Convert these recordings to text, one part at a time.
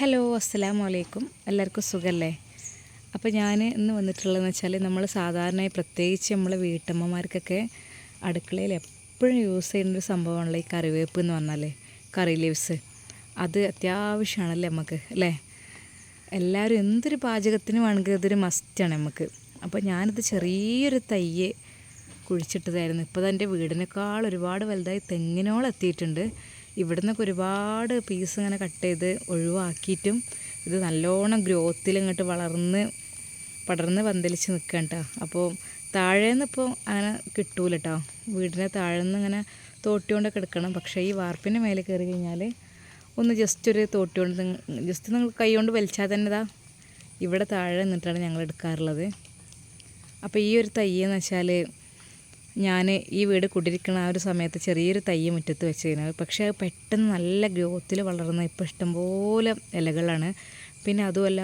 Hello അസ്സലാമു അലൈക്കും എല്ലാവർക്കും സുഖമല്ലേ അപ്പോൾ ഞാൻ ഇന്ന് വന്നിട്ടുള്ളതെന്ന് വെച്ചാൽ നമ്മൾ സാധാരണയായി പ്രത്യേകിച്ച് നമ്മളെ വീട്ടമ്മമാർക്കൊക്കെ അടുക്കളയിൽ എപ്പോഴും യൂസ് ചെയ്യുന്ന ഒരു സംഭവമാണല്ലോ ഈ കറിവേപ്പ് എന്ന് പറഞ്ഞാൽ കറി ലീവ്സ്. അത് അത്യാവശ്യമാണല്ലേ നമുക്ക് അല്ലേ? എല്ലാവരും എന്തൊരു പാചകത്തിന് വേണമെങ്കിൽ ഇതൊരു മസ്റ്റാണ് നമുക്ക് അപ്പോൾ ഞാനിത് ചെറിയൊരു തയ്യ് കുഴിച്ചിട്ടതായിരുന്നു. ഇപ്പോൾ എന്റെ വീടിനേക്കാൾ ഒരുപാട് വലുതായി തെങ്ങിനോളം എത്തിയിട്ടുണ്ട്. ഇവിടെ നിന്നൊക്കെ ഒരുപാട് പീസ് ഇങ്ങനെ കട്ട് ചെയ്ത് ഒഴിവാക്കിയിട്ടും ഇത് നല്ലോണം ഗ്രോത്തിൽ ഇങ്ങോട്ട് വളർന്ന് പടർന്ന് പന്തലിച്ച് നിൽക്കുകയാണ് കേട്ടോ അപ്പോൾ താഴേന്ന് ഇപ്പോൾ അങ്ങനെ കിട്ടൂല കേട്ടോ വീടിന്റെ താഴെ നിന്ന് ഇങ്ങനെ തോട്ടിക്കൊണ്ടൊക്കെ എടുക്കണം. പക്ഷേ ഈ വാർപ്പിന്റെ മേലെ കയറി കഴിഞ്ഞാൽ ഒന്ന് ജസ്റ്റ് ഒരു തോട്ടി കൊണ്ട് ജസ്റ്റ് നിങ്ങൾ കൈ കൊണ്ട് വലിച്ചാൽ തന്നെ ഇതാ. ഇവിടെ താഴെ നിന്നിട്ടാണ് ഞങ്ങൾ എടുക്കാറുള്ളത്. അപ്പോൾ ഈ ഒരു തയ്യെന്ന് വെച്ചാൽ ഞാൻ ഈ വീട് കുടിരിക്കണ ആ ഒരു സമയത്ത് ചെറിയൊരു തയ്യ് മുറ്റത്ത് വെച്ചതിന് പക്ഷേ പെട്ടെന്ന് നല്ല ഗ്രോത്തിൽ വളർന്ന ഇപ്പോൾ ഇഷ്ടംപോലെ ഇലകളാണ്. പിന്നെ അതുമല്ല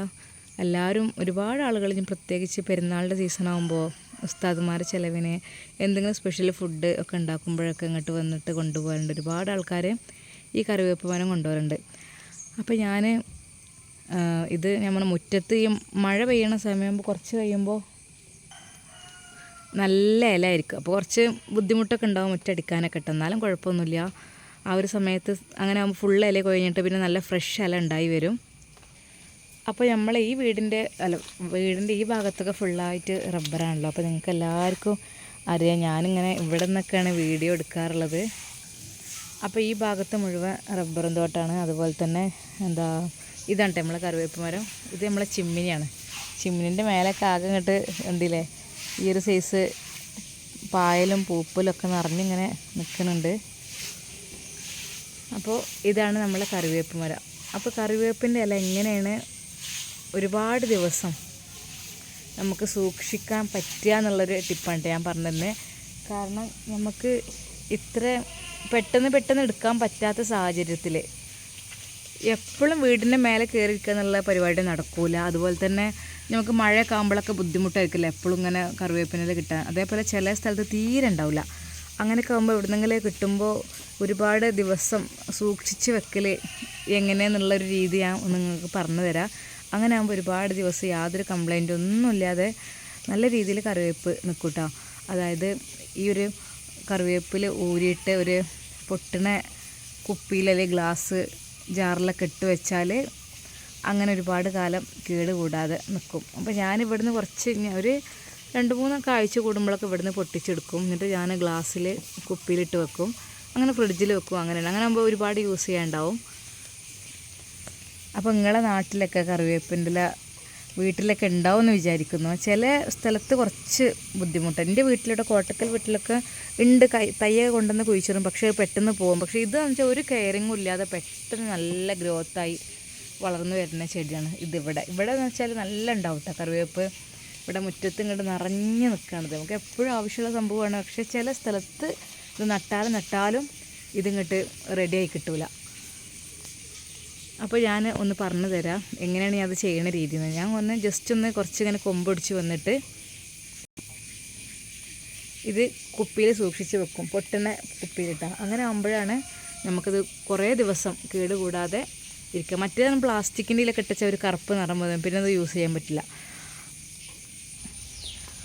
എല്ലാവരും ഒരുപാട് ആളുകൾ പ്രത്യേകിച്ച് പെരുന്നാളിന്റെ സീസൺ ആകുമ്പോൾ ഉസ്താദുമാർ ചിലവിന് എന്തെങ്കിലും സ്പെഷ്യൽ ഫുഡ് ഒക്കെ ഉണ്ടാക്കുമ്പോഴൊക്കെ ഇങ്ങോട്ട് വന്നിട്ട് കൊണ്ടുപോകാറുണ്ട്. ഒരുപാട് ആൾക്കാർ ഈ കറിവേപ്പ് വനം കൊണ്ടുപോകാറുണ്ട്. അപ്പോൾ ഞാൻ ഇത് നമ്മുടെ മുറ്റത്ത് ഈ മഴ പെയ്യണ സമയം കുറച്ച് കഴിയുമ്പോൾ നല്ല ഇലയായിരിക്കും. അപ്പോൾ കുറച്ച് ബുദ്ധിമുട്ടൊക്കെ ഉണ്ടാവും മുറ്റടിക്കാനൊക്കെ ഇട്ട്. എന്നാലും കുഴപ്പമൊന്നുമില്ല. ആ ഒരു സമയത്ത് അങ്ങനെ ആകുമ്പോൾ ഫുൾ ഇല കൊഴിഞ്ഞിട്ട് പിന്നെ നല്ല ഫ്രഷ് ഇല ഉണ്ടായി വരും. അപ്പോൾ നമ്മൾ ഈ വീടിന്റെ അല്ല വീടിന്റെ ഈ ഭാഗത്തൊക്കെ ഫുള്ളായിട്ട് റബ്ബറാണല്ലോ അപ്പോൾ നിങ്ങൾക്ക് എല്ലാവർക്കും അറിയാം. ഞാനിങ്ങനെ ഇവിടെ നിന്നൊക്കെയാണ് വീഡിയോ എടുക്കാറുള്ളത്. അപ്പോൾ ഈ ഭാഗത്ത് മുഴുവൻ റബ്ബറും തോട്ടാണ്. അതുപോലെ തന്നെ എന്താ ഇതാണ് നമ്മളെ കറിവേപ്പ് മരം. ഇത് നമ്മളെ ചിമ്മിനിയാണ്. ചിമ്മിനിന്റെ മേലൊക്കെ ആകെ ഇങ്ങോട്ട് ഉണ്ടില്ലേ ഈ ഒരു സൈസ് പായലും പൂപ്പലൊക്കെ നിറഞ്ഞിങ്ങനെ നിൽക്കുന്നുണ്ട്. അപ്പോൾ ഇതാണ് നമ്മളെ കറിവേപ്പ് മരം. അപ്പോൾ കറിവേപ്പിന്റെ ഇല എങ്ങനെയാണ് ഒരുപാട് ദിവസം നമുക്ക് സൂക്ഷിക്കാൻ പറ്റുക എന്നുള്ളൊരു ടിപ്പാണ് ഞാൻ പറഞ്ഞത് കാരണം നമുക്ക് ഇത്ര പെട്ടെന്ന് പെട്ടെന്ന് എടുക്കാൻ പറ്റാത്ത സാഹചര്യത്തിൽ എപ്പോഴും വീടിന്റെ മേലെ കയറി ഇരിക്കുക എന്നുള്ള പരിപാടി നടക്കൂല. അതുപോലെ തന്നെ നമുക്ക് മഴയൊക്കെ ആകുമ്പോഴൊക്കെ ബുദ്ധിമുട്ടായിരിക്കില്ല? എപ്പോഴും ഇങ്ങനെ കറിവേപ്പിനില കിട്ടാൻ. അതേപോലെ ചില സ്ഥലത്ത് തീരെ ഉണ്ടാവില്ല. അങ്ങനെയൊക്കെ ആകുമ്പോൾ എവിടുന്നെങ്കിലും കിട്ടുമ്പോൾ ഒരുപാട് ദിവസം സൂക്ഷിച്ച് വെക്കൽ എങ്ങനെയെന്നുള്ളൊരു രീതി ഞാൻ നിങ്ങൾക്ക് പറഞ്ഞു തരാം. അങ്ങനെ ആകുമ്പോൾ ഒരുപാട് ദിവസം യാതൊരു കംപ്ലൈന്റ് ഒന്നുമില്ലാതെ നല്ല രീതിയിൽ കറിവേപ്പ് നിൽക്കൂട്ടോ അതായത് ഈ ഒരു കറിവേപ്പിൽ ഊരിയിട്ട് ഒരു പൊട്ടണ കുപ്പിയിൽ അല്ലെങ്കിൽ ഗ്ലാസ് ജാറിലൊക്കെ ഇട്ട് വെച്ചാൽ അങ്ങനെ ഒരുപാട് കാലം കേട് കൂടാതെ നിൽക്കും അപ്പോൾ ഞാൻ ഇവിടുന്ന് കുറച്ച് ഒരു രണ്ട് മൂന്നൊക്കെ ആഴ്ച കൂടുമ്പോഴൊക്കെ ഇവിടുന്ന് പൊട്ടിച്ചെടുക്കും. എന്നിട്ട് ഞാൻ ഗ്ലാസ്സിൽ കുപ്പിയിലിട്ട് വെക്കും. അങ്ങനെ ഫ്രിഡ്ജിൽ വെക്കും. അങ്ങനെയാണ്. അങ്ങനെ ആകുമ്പോൾ ഒരുപാട് യൂസ് ചെയ്യാണ്ടാവും അപ്പോൾ നിങ്ങളുടെ നാട്ടിലൊക്കെ കറിവേപ്പിന്റെ വീട്ടിലൊക്കെ ഉണ്ടാവുമെന്ന് വിചാരിക്കുന്നു. ചില സ്ഥലത്ത് കുറച്ച് ബുദ്ധിമുട്ട്. എന്റെ വീട്ടിലൂടെ കോട്ടക്കൽ വീട്ടിലൊക്കെ ഉണ്ട്. കൈ തയ്യ കൊണ്ടുവന്ന് കുഴിച്ചിടും. പക്ഷേ പെട്ടെന്ന് പോകും. പക്ഷേ ഇതെന്ന് വെച്ചാൽ ഒരു കെയറിങ്ങും ഇല്ലാതെ പെട്ടെന്ന് നല്ല ഗ്രോത്തായി വളർന്നു വരുന്ന ചെടിയാണ് ഇതിവിടെ. ഇവിടെ എന്ന് വെച്ചാൽ നല്ല ഉണ്ടാവും കേട്ടോ കറിവേപ്പ് ഇവിടെ മുറ്റത്ത് ഇങ്ങോട്ട് നിറഞ്ഞു നിൽക്കുകയാണിത് നമുക്ക് എപ്പോഴും ആവശ്യമുള്ള സംഭവമാണ്. പക്ഷേ ചില സ്ഥലത്ത് ഇത് നട്ടാലും നട്ടാലും ഇതിങ്ങോട്ട് റെഡിയായി കിട്ടൂല. അപ്പോൾ ഞാൻ ഒന്ന് പറഞ്ഞു തരാം. എങ്ങനെയാണ് ഞാൻ അത് ചെയ്യുന്ന രീതി എന്ന് ഞാൻ ഒന്ന് ജസ്റ്റ് ഒന്ന് കുറച്ച് ഇങ്ങനെ കൊമ്പൊടിച്ച് വന്നിട്ട് ഇത് കുപ്പിയിൽ സൂക്ഷിച്ച് വെക്കും. പൊട്ടുന്ന കുപ്പിയിലിട്ടാൽ അങ്ങനെ ആകുമ്പോഴാണ് നമുക്കത് കുറേ ദിവസം കേടുകൂടാതെ ഇരിക്കുക. മറ്റേ പ്ലാസ്റ്റിക്കിന്റെ ഇതിലൊക്കെ ഇട്ടച്ച ഒരു കറുപ്പ് നിറം വരും. പിന്നെ അത് യൂസ് ചെയ്യാൻ പറ്റില്ല.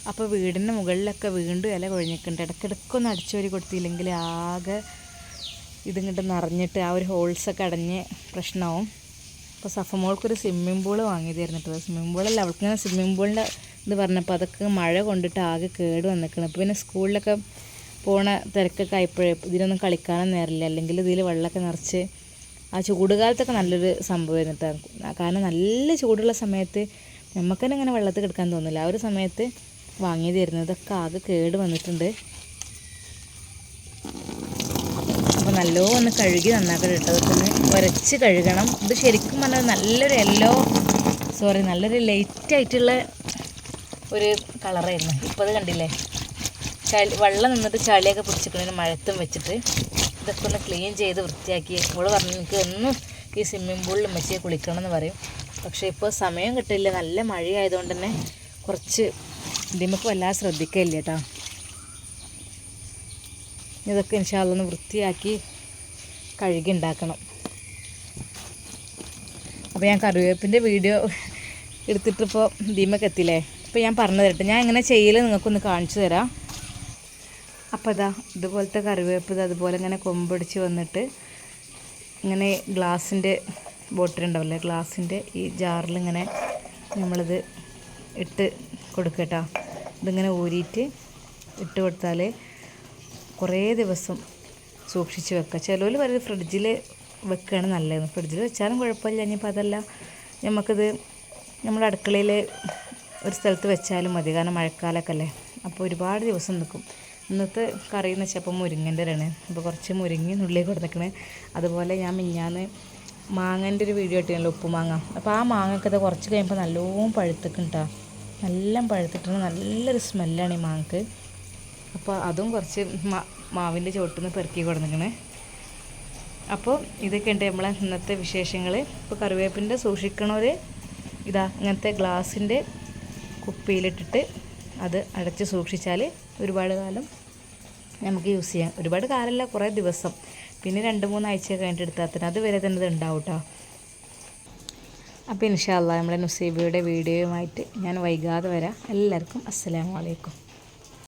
അപ്പോൾ വീടിന്റെ മുകളിലൊക്കെ വീണ്ടും ഇല കൊഴിഞ്ഞിട്ടുണ്ട്. ഇടയ്ക്കിടയ്ക്കൊന്നും അടിച്ചു വരി കൊടുത്തില്ലെങ്കിൽ ആകെ ഇതിങ്ങോട്ട് നിറഞ്ഞിട്ട് ആ ഒരു ഹോൾസൊക്കെ അടഞ്ഞ് പ്രശ്നമാവും. അപ്പോൾ സഫമോൾക്കൊരു സ്വിമ്മിംഗ് പൂൾ വാങ്ങിയതായിരുന്നു കേട്ടോ. സ്വിമ്മിംഗ് പൂളല്ല അവൾക്കിങ്ങനെ സ്വിമ്മിംഗ് പൂളിന്റെ ഇത് പറഞ്ഞപ്പോൾ അതൊക്കെ മഴ കൊണ്ടിട്ട് ആകെ കേട് വന്നിരിക്കണം അപ്പോൾ പിന്നെ സ്കൂളിലൊക്കെ പോണ തിരക്കൊക്കെ ആയപ്പോഴേ ഇതിനൊന്നും കളിക്കാനും നേരില്ല അല്ലെങ്കിൽ ഇതിൽ വെള്ളമൊക്കെ നിറച്ച് ആ ചൂടുകാലത്തൊക്കെ നല്ലൊരു സംഭവമായിരുന്നു കേട്ടോ കാരണം നല്ല ചൂടുള്ള സമയത്ത് നമുക്ക് തന്നെ ഇങ്ങനെ വെള്ളത്തിൽ കിടക്കാൻ തോന്നില്ല. ആ ഒരു സമയത്ത് വാങ്ങിയതായിരുന്നു ഇതൊക്കെ ആകെ കേട് വന്നിട്ടുണ്ട്. അപ്പോൾ നല്ലോണം കഴുകി നന്നാക്കണം കേട്ടോ അതൊക്കെ ഒന്ന് ഉരച്ച് കഴുകണം. ഇത് ശരിക്കും പറഞ്ഞാൽ നല്ലൊരു യെല്ലോ സോറി നല്ലൊരു ലൈറ്റ് ആയിട്ടുള്ള ഒരു കളറായിരുന്നു ഇപ്പോൾ അത് കണ്ടില്ലേ? ചളി വെള്ളം നിന്നിട്ട് ചളിയൊക്കെ പിടിച്ചിട്ടുണ്ടെങ്കിൽ മഴത്തും വെച്ചിട്ട്. ഇതൊക്കെ ഒന്ന് ക്ലീൻ ചെയ്ത് വൃത്തിയാക്കി. അവൾ പറഞ്ഞു എനിക്ക് ഒന്നും ഈ സ്വിമ്മിംഗ് പൂളിൽ മെച്ചിയെ കുളിക്കണം എന്ന് പറയും. പക്ഷേ ഇപ്പോൾ സമയം കിട്ടില്ല. നല്ല മഴയായതുകൊണ്ട് തന്നെ കുറച്ച് ഇതിമൊക്കെ വല്ലാതെ ശ്രദ്ധിക്കില്ല കേട്ടോ. ഇതൊക്കെ ഇൻഷാല്ലൊന്ന് വൃത്തിയാക്കി കഴുകി ഉണ്ടാക്കണം അപ്പോൾ ഞാൻ കറിവേപ്പിന്റെ വീഡിയോ എടുത്തിട്ടിപ്പോൾ ദീമക്ക് എത്തില്ലേ അപ്പോൾ ഞാൻ പറഞ്ഞു തരട്ടെ ഞാൻ എങ്ങനെ ചെയ്യൽ നിങ്ങൾക്കൊന്ന് കാണിച്ചു തരാം. അപ്പോൾ ഇതാ ഇതുപോലത്തെ കറിവേപ്പ് അതുപോലെ ഇങ്ങനെ കൊമ്പടിച്ച് വന്നിട്ട് ഇങ്ങനെ ഗ്ലാസിന്റെ ബോട്ടിൽ ഉണ്ടാവില്ലേ ഗ്ലാസിന്റെ ഈ ജാറിൽ ഇങ്ങനെ നമ്മളിത് ഇട്ട് കൊടുക്കട്ടോ. ഇതിങ്ങനെ ഊരിയിട്ട് ഇട്ട് കൊടുത്താൽ കുറേ ദിവസം സൂക്ഷിച്ച് വെക്കുക ചിലവർ പറയും ഫ്രിഡ്ജിൽ വെക്കുകയാണ് നല്ലതെന്ന്. ഫ്രിഡ്ജിൽ വെച്ചാലും കുഴപ്പമില്ല ഇനിയിപ്പോൾ അതല്ല. നമുക്കിത് നമ്മുടെ അടുക്കളയിൽ ഒരു സ്ഥലത്ത് വെച്ചാലും മതി. കാരണം മഴക്കാലമൊക്കെ അല്ലേ? അപ്പോൾ ഒരുപാട് ദിവസം നിൽക്കും ഇന്നത്തെ കറി എന്ന് വെച്ചാൽ അപ്പം മുരിങ്ങന്റെ ആണ് അപ്പോൾ കുറച്ച് മുരിങ്ങ ഉള്ളിൽ കൊടുത്തേക്കണ് അതുപോലെ ഞാൻ മിഞ്ഞാന്ന് മാങ്ങന്റെ ഒരു വീഡിയോ ഇട്ടില്ല ഉപ്പുമാങ്ങ അപ്പോൾ ആ മാങ്ങയൊക്കെ ഇത് കുറച്ച് കഴിയുമ്പോൾ നല്ലോണം പഴുത്തിക്കും കേട്ടോ നല്ല പഴുത്തിട്ടുണ്ട്. നല്ലൊരു സ്മെല്ലാണ് ഈ മാങ്ങക്ക്. അപ്പോൾ അതും കുറച്ച് മാ മാവിന്റെ ചുവട്ടിൽ നിന്ന് പെറുക്കി കൊടുത്തേക്കണ് അപ്പോൾ ഇതൊക്കെ ഉണ്ട് നമ്മളെ ഇന്നത്തെ വിശേഷങ്ങൾ ഇപ്പോൾ കറിവേപ്പിന്റെ സൂക്ഷിക്കണവർ ഇതാ ഇങ്ങനത്തെ ഗ്ലാസിന്റെ കുപ്പിയിലിട്ടിട്ട് അത് അടച്ച് സൂക്ഷിച്ചാൽ ഒരുപാട് കാലം നമുക്ക് യൂസ് ചെയ്യാം. ഒരുപാട് കാലമല്ല കുറേ ദിവസം. പിന്നെ രണ്ട് മൂന്ന് ആഴ്ച കഴിഞ്ഞിട്ട് എടുത്താൽ തന്നെ. അതുവരെ തന്നെ ഇത് ഉണ്ടാവും കേട്ടോ അപ്പോൾ ഇൻഷാല്ല നമ്മുടെ നുസീബയുടെ വീഡിയോയുമായിട്ട് ഞാൻ വൈകാതെ വരാം. എല്ലാവർക്കും അസ്സലാമു അലൈക്കും.